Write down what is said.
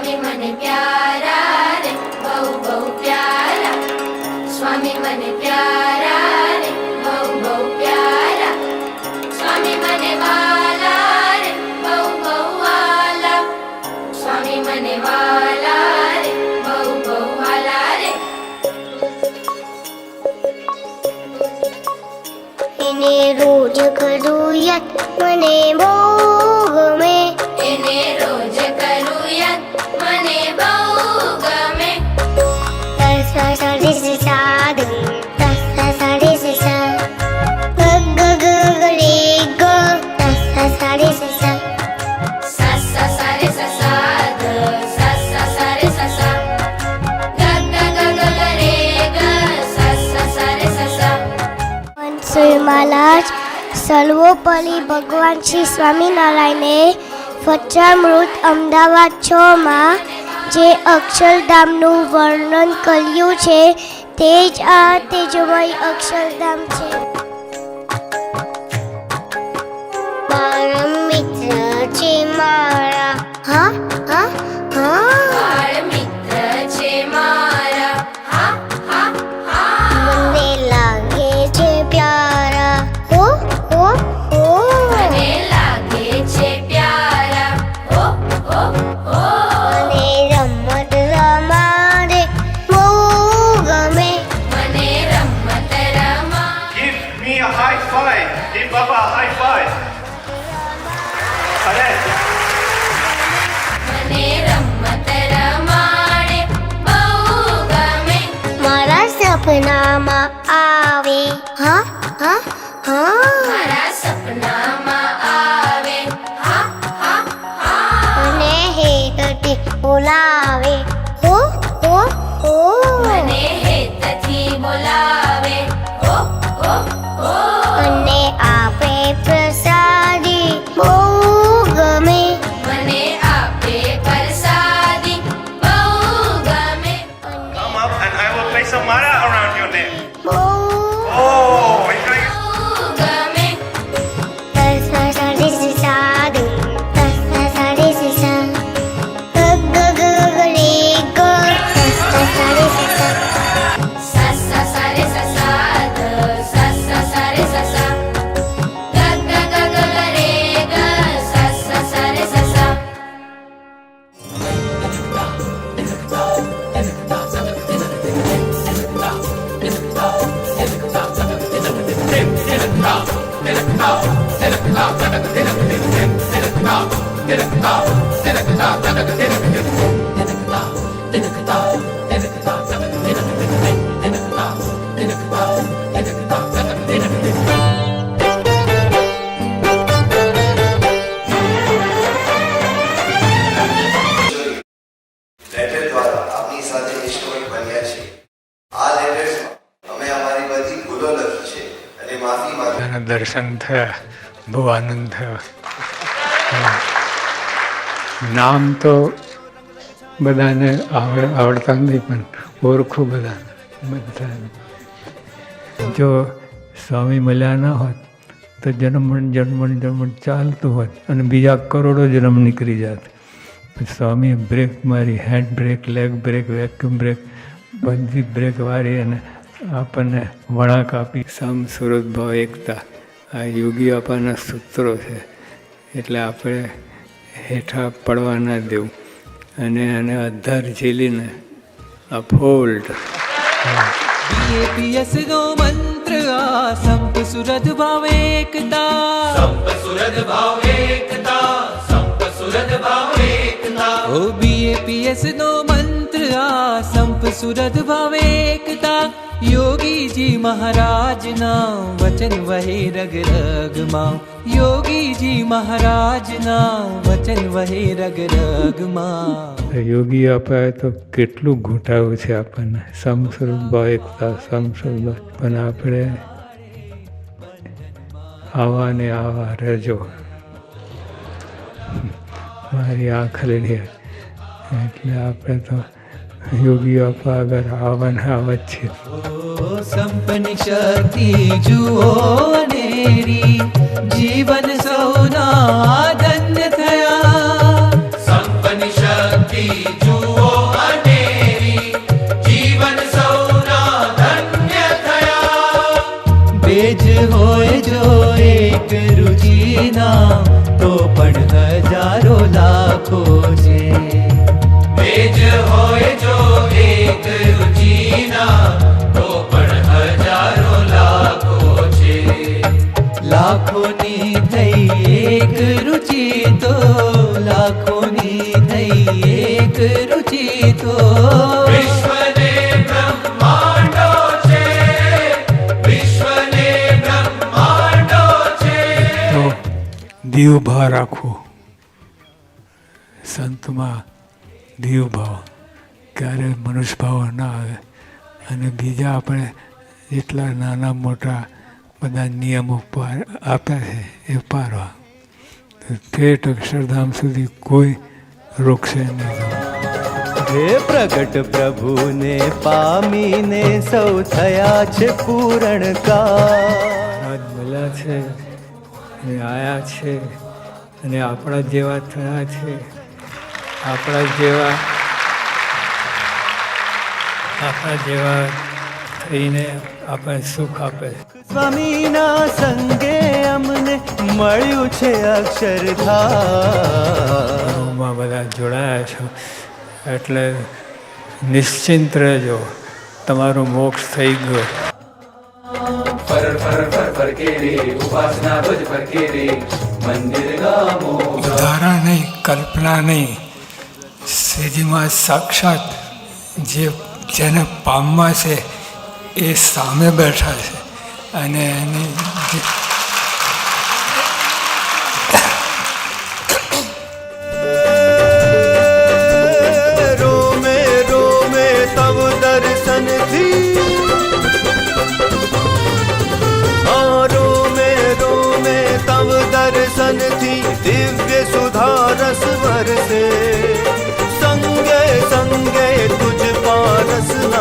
સ્વામી મને પ્યારા રે, બહુ બહુ પ્યારા. સ્વામી મને પ્યારા રે, બહુ બહુ પ્યારા. સ્વામી મને વાલા રે, બહુ બહુ વાલા. સ્વામી મને વાલા રે, બહુ બહુ વાલા રે. એને રોજ કરું યત, મને બહુ ગમે સર્વોપરી ભગવાન શ્રી સ્વામિનારાયણે વચ્ચામૃત અમદાવાદ છમાં જે અક્ષરધામનું વર્ણન કર્યું છે, તે જ આ તેજમય અક્ષરધામ છે. મારા મિત્ર છે મારા Baba high five. અરે મને રમત રમાડે બહુ ગમે. મારા સપનામાં આવે. હા હા હા. મારા સપનામાં எனக்கு தா எனக்கு தா எனக்கு தா எனக்கு தா எனக்கு தா માફી દર્શન થયા, બહુ આનંદ થયો. નામ તો બધાને આવડ, આવડતા નથી, પણ ઓળખું બધા બધા જો સ્વામી મળ્યા ના હોત, તો જન્મણ જન્મણ જન્મણ ચાલતું હોત અને બીજા કરોડો જન્મ નીકળી જાત. સ્વામીએ બ્રેક મારી, hand brake, leg brake, vacuum brake, બધી બ્રેક વાળી અને આપણને વળાંક આપી. સામ સુરત ભાવ એકતા. આ યોગી બાપાના સૂત્રો છે. એટલે આપણે હેઠા પડવા ના દેવું. અને એને અધર ઝીલીને આ ફોલ્ડ પીએસ મંત્ર આ. સુરત ભાવ એકતા. સંપ સુરત ભાવ એકતા. સુરત ભાવ એકતા. ઓ બીએપીએસ નો આ સંપ સુરત ભાવે એકતા. યોગીજી મહારાજના વચન વહે રગ રગમાં. યોગીજી મહારાજના વચન વહે રગ રગમાં. યોગી અપાય તો કેટલું ઘૂંટાવું છે આપણને. સમસ્વરૂપ ભાવ એકતા સમસ્વરૂપ પણ આપણે આવા ને આવા રહેજો. મારી આંખ લડી એટલે આપણે તો योगी आपा अगर आवन आवच्छे संपन्न शक्ति जुओ नेरी जीवन सौदा धन्य थया संपन्न शक्ति जुओ नेरी जीवन सौदा धन्य थया बेज होए जो एक रुचि ना तो पढ़ हज़ारों लाखों जी। હોય જો એક રુચિના તો પણ હજારો લાખો છે. લાખોની થઈ એક રુચિ તો લાખોની થઈ એક રુચિ તો. વિશ્વને બ્રહ્માંડો છે વિશ્વને બ્રહ્માંડો છે. દીવ ભાવ રાખો. સંતમાં દીવ ભાવ. ક્યારે મનુષ્ય ભાવ ના આવે. અને બીજા આપણે જેટલા નાના મોટા બધા નિયમો પાર આપ્યા છે એ પારવા. ઠેઠ અક્ષરધામ સુધી કોઈ રોકશે નહીં હે પ્રગટ પ્રભુને પામીને સૌ થયા છે પૂરણ કા આજ મળ્યા છે અને આયા છે અને આપણા જેવા થયા છે. આપણા જેવા આપણા જેવા થઈને આપણને સુખ આપે છે. સ્વામીના સંગે અમને મળ્યું છે અક્ષરધામમાં બધા જોડાયા છો. એટલે નિશ્ચિંત રહેજો. તમારું મોક્ષ થઈ ગયો. ફર ફર ફર ફર કે ઉપાસના ભજ ફર કે મંદિર ગામો ધારા નહીં કલ્પના નહીં. શ્રીજીમાં સાક્ષાત જે જેને પામવા છે એ સામે બેઠા છે અને એની જે રોમે રોમે તવ संगे तुझ पारसना